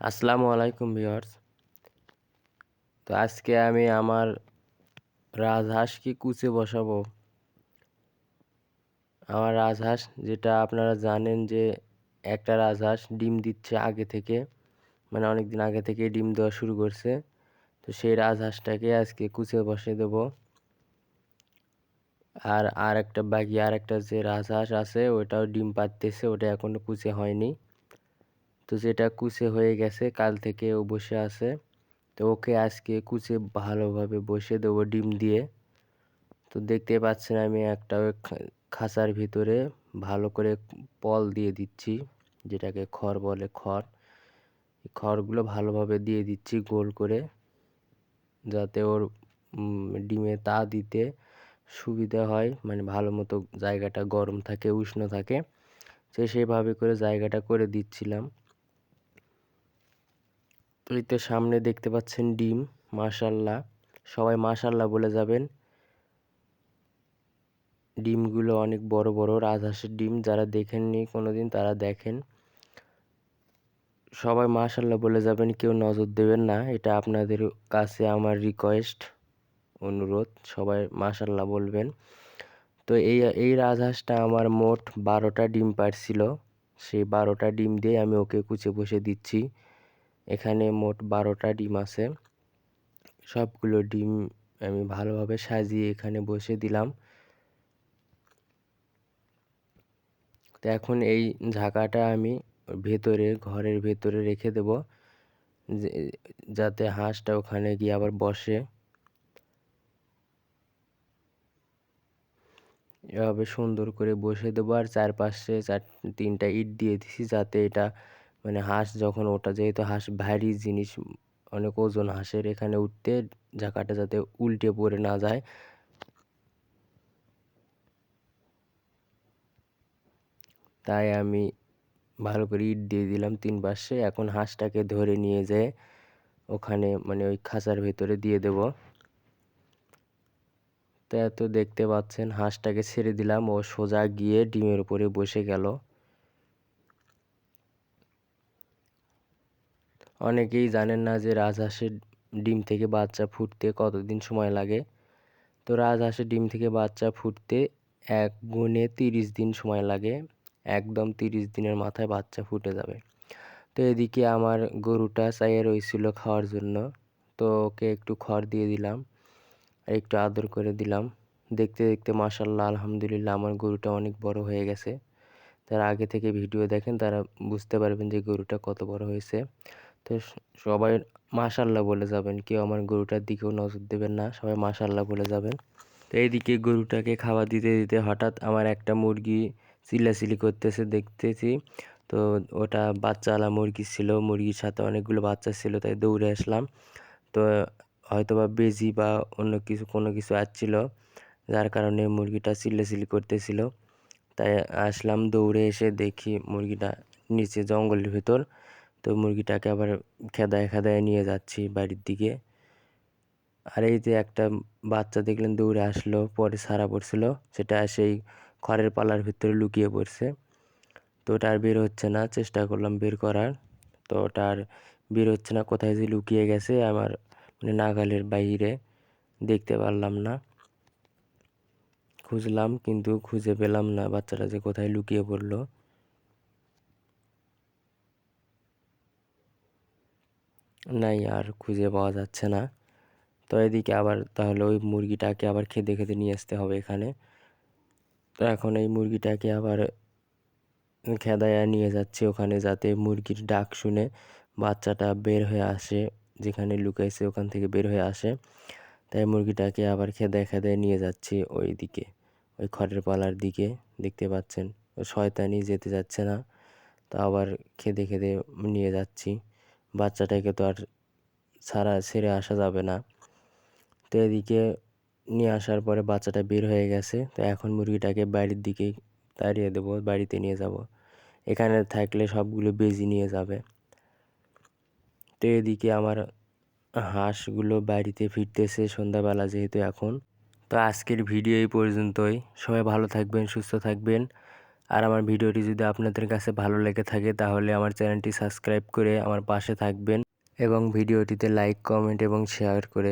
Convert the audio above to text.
আসসালামু আলাইকুম ভিউয়ার্স। তো আজকে আমি আমার রাজহাঁসকে কুচে বসাবো। আমার রাজহাঁস, যেটা আপনারা জানেন যে একটা রাজহাঁস ডিম দিচ্ছে আগে থেকে মানে অনেক দিন আগে থেকে ডিম দেওয়া শুরু করছে। তো সেই রাজহাঁসটাকে আজকে কুচে বসে দেব। আর আর একটা বাকি আর একটা যে রাজহাঁস আছে, ওটাও ডিম পাততেছে ওটা এখনও কুচে হয়নি। তো যেটা কুচে হয়ে গেছে, কাল থেকে ও বসে আছে। তো ওকে আজকে কুচে ভালোভাবে বসে দেবো ডিম দিয়ে। তো দেখতে পাচ্ছেন আমি একটা খাঁচার ভিতরে ভালো করে পল দিয়ে দিচ্ছি, যেটাকে খড় বলে খড়। খড়গুলো ভালোভাবে দিয়ে দিচ্ছি গোল করে, যাতে ওর ডিমে তা দিতে সুবিধা হয় মানে ভালো মতো জায়গাটা গরম থাকে, উষ্ণ থাকে। সে সেভাবে করে জায়গাটা করে দিচ্ছিলাম। এই তো সামনে দেখতে পাচ্ছেন ডিম, মাশাল্লাহ। সবাই মাশাল্লাহ বলে যাবেন। ডিমগুলো অনেক বড় বড় রাজহাঁসের ডিম, যারা দেখেননি কোনোদিন তারা দেখেন। সবাই মাশাল্লাহ বলে যাবেন, কেউ নজর দেবেন না। এটা আপনাদের কাছে আমার রিকোয়েস্ট অনুরোধ, সবাই মাশাল্লাহ বলবেন। তো এই এই রাজহাঁসটা আমার মোট বারোটা ডিম পারছিল। সেই বারোটা ডিম দিয়ে আমি ওকে কুচে বসে দিচ্ছি। এখানে মোট বারোটা ডিম আছে। সবগুলো ডিম আমি ভালোভাবে সাজিয়ে এখানে বসে দিলাম। তো এখন এই ঝাঁকাটা আমি ভেতরে, ঘরের ভেতরে রেখে দেব। যাতে হাঁসটা ওখানে গিয়ে আবার বসে। এভাবে সুন্দর করে বসে দেবো। আর চারপাশে চার, তিনটা ইট দিয়ে দিছি যাতে এটা মানে হাঁস যখন ওটা যেহেতু হাঁস ভারী জিনিস, অনেক ওজন হাঁসের এখানে উঠতে ঝাঁকাটা যাতে উল্টে পড়ে না যায়। তাই আমি ভালো করে ইট দিয়ে দিলাম তিন পাশে। এখন হাঁসটাকে ধরে নিয়ে যেয়ে ওখানে মানে ওই খাঁচার ভেতরে দিয়ে দেব। তো এত দেখতে পাচ্ছেন, হাঁসটাকে ছেড়ে দিলাম। ও সোজা গিয়ে ডিমের উপরে বসে গেল। অনেকেই জানেন না যে রাজহাঁসের ডিম থেকে বাচ্চা ফুটতে কতদিন সময় লাগে। তো রাজহাঁসের ডিম থেকে বাচ্চা ফুটতে এক গুণে তিরিশ দিন সময় লাগে। একদম তিরিশ দিনের মাথায় বাচ্চা ফুটে যাবে। তো এদিকে আমার গরুটা চাইয়ে রয়েছিল খাওয়ার জন্য। তো ওকে একটু খড় দিয়ে দিলাম একটু আদর করে দিলাম। দেখতে দেখতে মাসাল্লাহ আলহামদুলিল্লাহ আমার গরুটা অনেক বড় হয়ে গেছে। যারা আগে থেকে ভিডিও দেখেন, তারা বুঝতে পারবেন যে গরুটা কত বড় হয়েছে। তো সবাই মাশাল্লাহ বলে যাবেন। কেউ আমার গরুটার দিকেও নজর দেবেন না, সবাই মাশাল্লাহ বলে যাবেন। তো এইদিকে গরুটাকে খাবার দিতে দিতে হঠাৎ আমার একটা মুরগি চিল্লাচিলি করতেছে দেখতেছি। তো ওটা বাচ্চাওয়ালা মুরগি ছিল, মুরগির সাথে অনেকগুলো বাচ্চা ছিল, তাই দৌড়ে আসলাম। তো হয়তো বা বেজি বা অন্য কিছু, কোনো কিছু আসছিল, যার কারণে মুরগিটা চিল্লাচিল্লি করতেছিল। তাই আসলাম দৌড়ে এসে দেখি মুরগিটা নিচে জঙ্গলের ভিতর। তো মুরগিটাকে আবার খেদায় খেদায় নিয়ে যাচ্ছি বাড়ির দিকে। আর এই যে একটা বাচ্চা দেখলেন দৌড়ে আসলো, পরে সারা পড়ছিল, সেটা সেই খড়ের পালার ভিতরে লুকিয়ে পড়ছে। তো ওটা আর বের হচ্ছে না, চেষ্টা করলাম বের করার। তো ওটা আর বের হচ্ছে না, কোথায় যে লুকিয়ে গেছে আমার মানে নাগালের বাইরে, দেখতে পারলাম না। খুঁজলাম কিন্তু খুঁজে পেলাম না বাচ্চাটা যে কোথায় লুকিয়ে পড়ল। নাই আর খুঁজে পাওয়া যাচ্ছে না। তো এদিকে আবার তাহলে ওই মুরগিটাকে আবার খেতে খেতে নিয়ে আসতে হবে এখানে। তো এখন এই মুরগিটাকে আবার খেদায় নিয়ে যাচ্ছে ওখানে যাতে মুরগির ডাক শুনে বাচ্চাটা বের হয়ে আসে, যেখানে লুকাইছে ওখান থেকে বের হয়ে আসে। তাই মুরগিটাকে আবার খেদায় খেদায় নিয়ে যাচ্ছি ওই দিকে ওই খড়ের পালার দিকে, দেখতে পাচ্ছেন। শয়তানি যেতে যাচ্ছে না। তো আবার খেদে খেদে নিয়ে যাচ্ছি। বাচ্চাটাকে তো আর ছাড়া ছেড়ে আসা যাবে না। তো এদিকে নিয়ে আসার পরে বাচ্চাটা বের হয়ে গেছে। তো এখন মুরগিটাকে বাড়ির দিকে তাড়িয়ে দেবো, বাড়িতে নিয়ে যাব। এখানে থাকলে সবগুলো বেজি নিয়ে যাবে। তো এদিকে আমার হাঁসগুলো বাড়িতে ফিরতেছে সন্ধ্যাবেলা যেহেতু এখন। তো আজকের ভিডিও এই পর্যন্তই। সবাই ভালো থাকবেন, সুস্থ থাকবেন। আর আমার ভিডিওটি যদি আপনাদের কাছে ভালো লেগে থাকে তাহলে আমার চ্যানেলটি সাবস্ক্রাইব করে আমার পাশে থাকবেন এবং ভিডিওটিতে লাইক, কমেন্ট এবং শেয়ার করে